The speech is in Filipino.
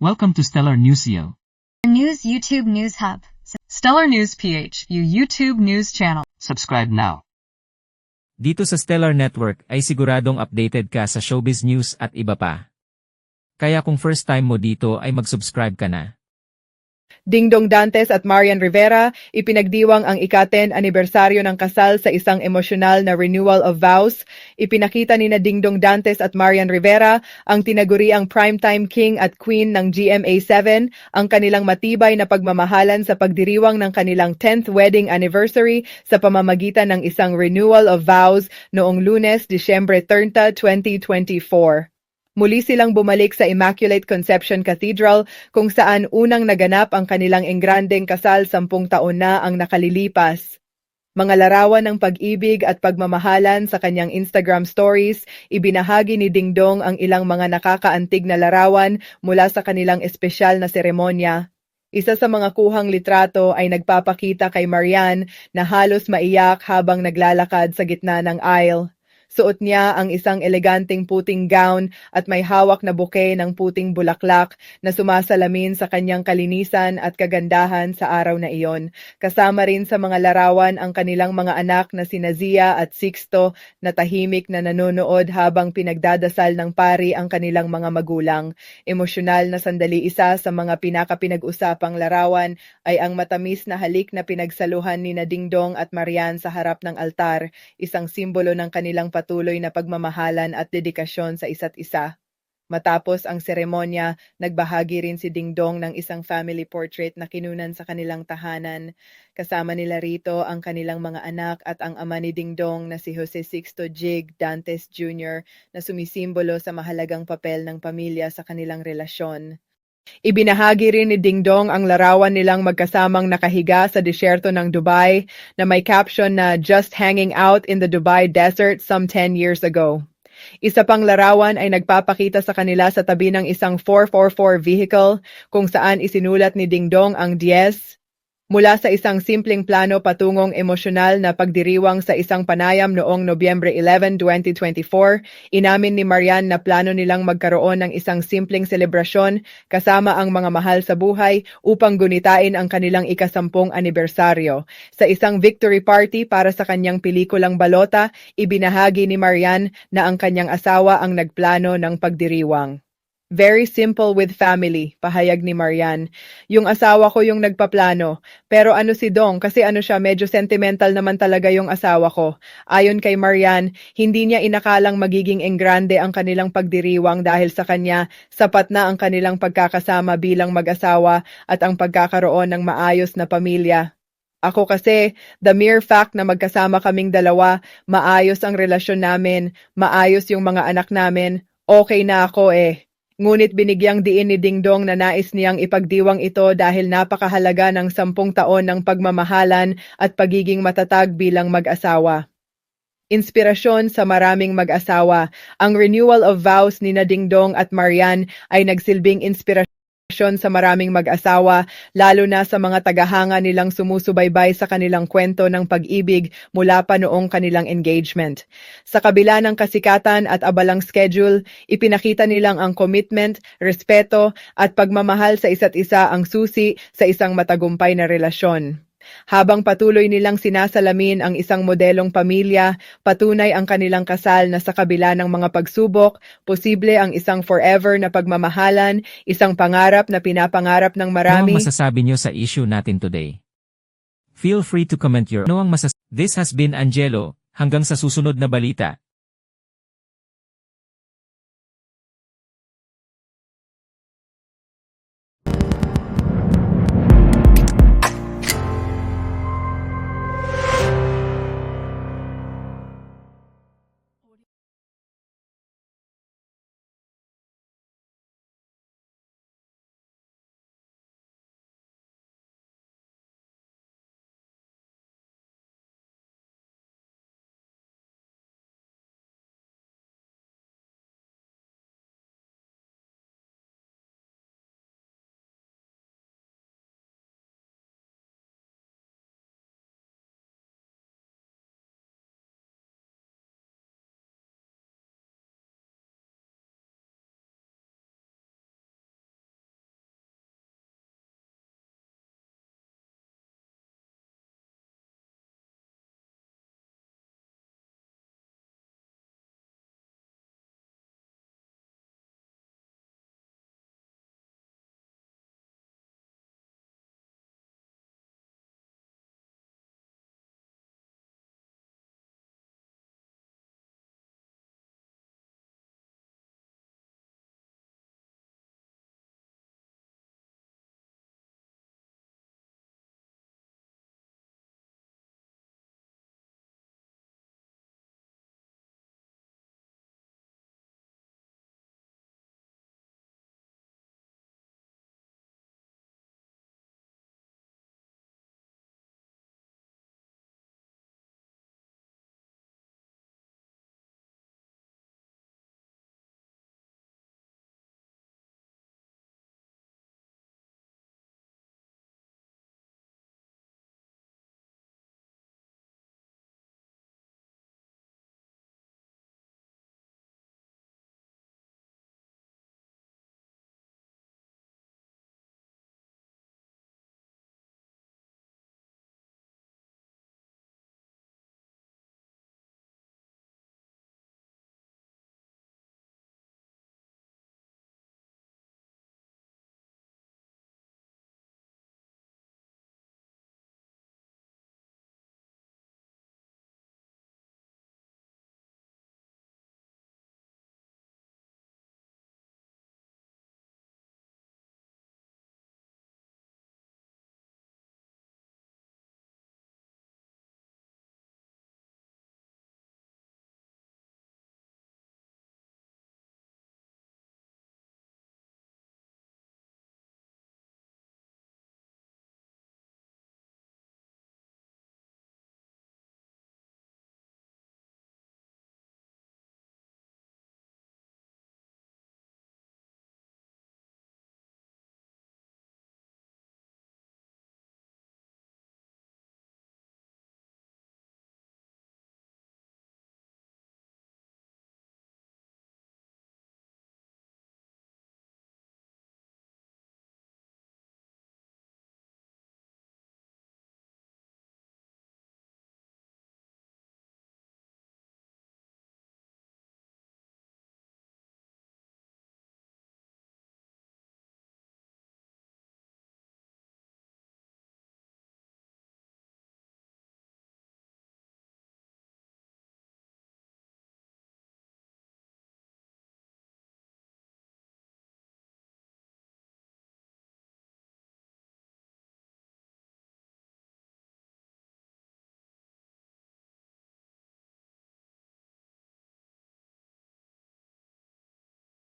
Welcome to Stellar Newsio. News YouTube News Hub. Stellar News PH, you YouTube news channel. Subscribe now. Dito sa Stellar Network ay siguradong updated ka sa showbiz news at iba pa. Kaya kung first time mo dito ay mag-subscribe ka na. Dingdong Dantes at Marian Rivera, ipinagdiwang ang ika-10 anibersaryo ng kasal sa isang emosyonal na renewal of vows. Ipinakita ni na Dingdong Dantes at Marian Rivera ang tinaguriang primetime king at queen ng GMA7, ang kanilang matibay na pagmamahalan sa pagdiriwang ng kanilang 10th wedding anniversary sa pamamagitan ng isang renewal of vows noong lunes, Disyembre 30, 2024. Muli silang bumalik sa Immaculate Conception Cathedral kung saan unang naganap ang kanilang engrandeng kasal sampung taon na ang nakalilipas. Mga larawan ng pag-ibig at pagmamahalan sa kanyang Instagram stories, ibinahagi ni Dingdong ang ilang mga nakakaantig na larawan mula sa kanilang espesyal na seremonya. Isa sa mga kuhang litrato ay nagpapakita kay Marian na halos maiyak habang naglalakad sa gitna ng aisle. Suot niya ang isang eleganteng puting gown at may hawak na bouquet ng puting bulaklak na sumasalamin sa kanyang kalinisan at kagandahan sa araw na iyon. Kasama rin sa mga larawan ang kanilang mga anak na sina Zia at Sixto na tahimik na nanonood habang pinagdadasal ng pari ang kanilang mga magulang. Emosyonal na sandali isa sa mga pinaka-pinag-usapang larawan ay ang matamis na halik na pinagsaluhan ni Dingdong at Marian sa harap ng altar, isang simbolo ng kanilang patuloy na pagmamahalan at dedikasyon sa isa't isa. Matapos ang seremonya, nagbahagi rin si Dingdong ng isang family portrait na kinunan sa kanilang tahanan. Kasama nila rito ang kanilang mga anak at ang ama ni Dingdong na si Jose Sixto Jig Dantes Jr. na sumisimbolo sa mahalagang papel ng pamilya sa kanilang relasyon. Ibinahagi rin ni Dingdong ang larawan nilang magkasamang nakahiga sa disyerto ng Dubai na may caption na Just hanging out in the Dubai desert some 10 years ago. Isa pang larawan ay nagpapakita sa kanila sa tabi ng isang 444 vehicle kung saan isinulat ni Dingdong ang Diez mula sa isang simpleng plano patungong emosyonal na pagdiriwang sa isang panayam noong Nobyembre 11, 2024, inamin ni Marian na plano nilang magkaroon ng isang simpleng selebrasyon kasama ang mga mahal sa buhay upang gunitain ang kanilang ikasampung anibersaryo. Sa isang victory party para sa kanyang pelikulang Balota, ibinahagi ni Marian na ang kanyang asawa ang nagplano ng pagdiriwang. Very simple with family, pahayag ni Marian. Yung asawa ko yung nagpaplano. Pero ano si Dong kasi ano siya medyo sentimental naman talaga yung asawa ko. Ayon kay Marian, hindi niya inakalang magiging enggrande ang kanilang pagdiriwang dahil sa kanya sapat na ang kanilang pagkakasama bilang mag-asawa at ang pagkakaroon ng maayos na pamilya. Ako kasi, the mere fact na magkasama kaming dalawa, maayos ang relasyon namin, maayos yung mga anak namin, okay na ako eh. Ngunit binigyang diin ni Dingdong na nais niyang ipagdiwang ito dahil napakahalaga ng sampung taon ng pagmamahalan at pagiging matatag bilang mag-asawa. Inspirasyon sa maraming mag-asawa, ang renewal of vows ni na Dingdong at Marian ay nagsilbing inspirasyon sa maraming mag-asawa, lalo na sa mga tagahanga nilang sumusubaybay sa kanilang kwento ng pag-ibig mula pa noong kanilang engagement. Sa kabila ng kasikatan at abalang schedule, ipinakita nilang ang commitment, respeto at pagmamahal sa isa't isa ang susi sa isang matagumpay na relasyon. Habang patuloy nilang sinasalamin ang isang modelong pamilya, patunay ang kanilang kasal na sa kabila ng mga pagsubok, posible ang isang forever na pagmamahalan, isang pangarap na pinapangarap ng Ano ang marami. masasabi niyo sa issue natin today? Feel free to comment your ano ang masas... This has been Angelo, hanggang sa susunod na balita.